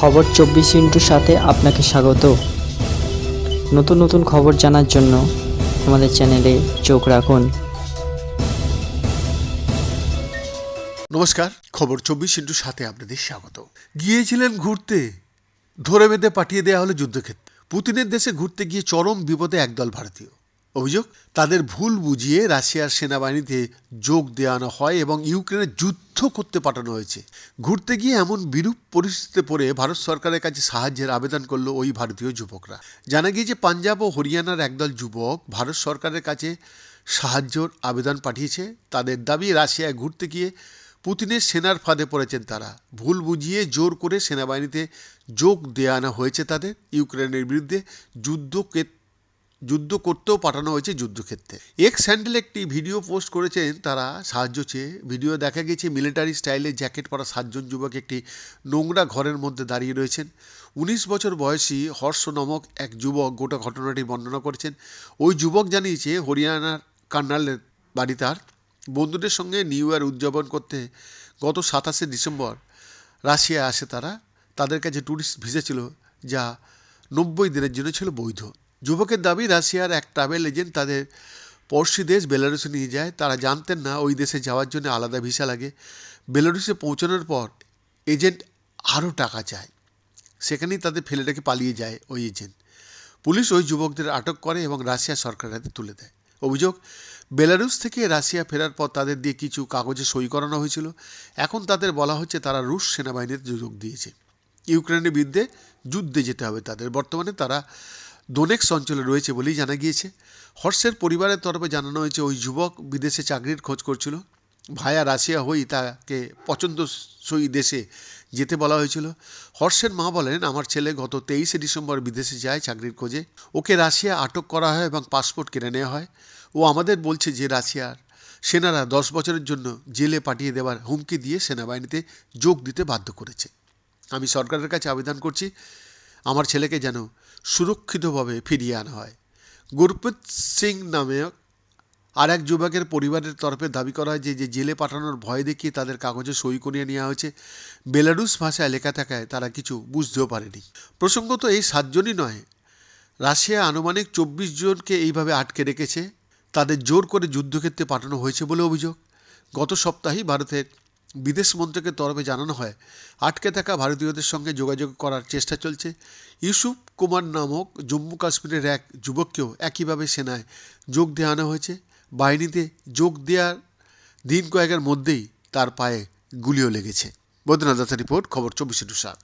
খবর চব্বিশ ইন্টুর সাথে আপনাকে স্বাগত। নতুন নতুন খবর জানার জন্য আমাদের চ্যানেলে চোখ রাখুন। নমস্কার, খবর চব্বিশ ইন্টুর সাথে আপনাদের স্বাগত। গিয়েছিলেন ঘুরতে। ধরে বেঁধে পাঠিয়ে দেওয়া হলো যুদ্ধক্ষেত্রে। পুতিনের দেশে ঘুরতে গিয়ে চরম বিপদে একদল ভারতীয়। অভিযোগ, তাদের ভুল বুঝিয়ে রাশিয়ার সেনাবাহিনীতে যোগ দেওয়ানো হয় এবং ইউক্রেনে যুদ্ধ করতে পাঠানো হয়েছে। ঘুরতে গিয়ে এমন বিরূপ পরিস্থিতিতে পড়ে ভারত সরকারের কাছে সাহায্যের আবেদন করল ওই ভারতীয় যুবকরা। জানা গিয়েছে, পাঞ্জাব ও হরিয়ানার একদল যুবক ভারত সরকারের কাছে সাহায্যর আবেদন পাঠিয়েছে। তাদের দাবি, রাশিয়ায় ঘুরতে গিয়ে পুতিনের সেনার ফাঁদে পড়েছেন তারা। ভুল বুঝিয়ে জোর করে সেনাবাহিনীতে যোগ দেওয়ানো হয়েছে তাদের। ইউক্রেনের বিরুদ্ধে যুদ্ধ যুদ্ধ করতেও পাঠানো হয়েছে যুদ্ধক্ষেত্রে। এক্স হ্যান্ডেল একটি ভিডিও পোস্ট করেছেন তারা, সাহায্য চেয়ে। ভিডিও দেখা গেছে মিলিটারি স্টাইলে জ্যাকেট পরা সাতজন যুবক একটি নোংরা ঘরের মধ্যে দাঁড়িয়ে রয়েছেন। উনিশ বছর বয়সী হর্ষ নামক এক যুবক গোটা ঘটনাটি বর্ণনা করেছেন। ওই যুবক জানিয়েছে, হরিয়ানার কার্নালের বাড়ি তার। বন্ধুদের সঙ্গে নিউ ইয়ার উদযাপন করতে গত সাতাশে ডিসেম্বর রাশিয়া আসে তারা। তাদের কাছে ট্যুরিস্ট ভিসা ছিল, যা নব্বই দিনের জন্য ছিল বৈধ। যুবকের দাবি, রাশিয়ার এক ট্রাভেল এজেন্ট তাদের পড়শি দেশ বেলারুসে নিয়ে যায়। তারা জানতেন না ওই দেশে যাওয়ার জন্য আলাদা ভিসা লাগে। বেলারুসে পৌঁছানোর পর এজেন্ট আরও টাকা চায়। সেখানেই তাদের ফেলে রেখে পালিয়ে যায় ওই এজেন্ট। পুলিশ ওই যুবকদের আটক করে এবং রাশিয়া সরকারের হাতে তুলে দেয়। অভিযোগ, বেলারুস থেকে রাশিয়া ফেরার পর তাদের দিয়ে কিছু কাগজে সই করানো হয়েছিল। এখন তাদের বলা হচ্ছে তারা রুশ সেনাবাহিনীতে যোগ দিয়েছে। ইউক্রেনের বিরুদ্ধে যুদ্ধে যেতে হবে তাদের। বর্তমানে তারা দোনেক্স অঞ্চলে রয়েছে বলেই জানা গিয়েছে। হর্ষের পরিবারের তরফে জানানো হয়েছে, ওই যুবক বিদেশে চাকরির খোঁজ করছিল। ভায়া রাশিয়া হই তাকে পছন্দসই দেশে যেতে বলা হয়েছিল। হর্ষের মা বলেন, আমার ছেলে গত তেইশে ডিসেম্বর বিদেশে যায় চাকরির খোঁজে। ওকে রাশিয়া আটক করা হয় এবং পাসপোর্ট কেড়ে নেওয়া হয়। ও আমাদের বলছে যে, রাশিয়ার সেনারা দশ বছরের জন্য জেলে পাঠিয়ে দেওয়ার হুমকি দিয়ে সেনাবাহিনীতে যোগ দিতে বাধ্য করেছে। আমি সরকারের কাছে আবেদন করছি আমার ছেলেকে যেন সুরক্ষিতভাবে ফিরিয়ে আনা হয়। গুরপ্রীত সিং নামে আর এক যুবকের পরিবারের তরফে দাবি করা হয় যে যে জেলে পাঠানোর ভয় দেখিয়ে তাদের কাগজে সই করিয়ে নেওয়া হয়েছে। বেলারুস ভাষায় লেখা থাকায় তারা কিছু বুঝতেও পারেনি। প্রসঙ্গত এই সাতজনই নয় রাশিয়া আনুমানিক চব্বিশ জনকে এইভাবে আটকে রেখেছে। তাদের জোর করে যুদ্ধক্ষেত্রে পাঠানো হয়েছে বলে অভিযোগ। গত সপ্তাহেই ভারতের বিদেশ মন্ত্রকের তরফে জানানো হয়, আটকে থাকা ভারতীয়দের সঙ্গে যোগাযোগ করার চেষ্টা চলছে। ইউসুফ কুমার নামক জম্মু কাশ্মীরের এক যুবককেও একইভাবে সেনায় যোগ দিয়ে আনা হয়েছে। বাহিনীতে যোগ দেওয়ার দিন কয়েকের মধ্যেই তার পায়ে গুলিও লেগেছে। বৈদ্যনাথ দাসের রিপোর্ট, খবর চব্বিশে টু সাত।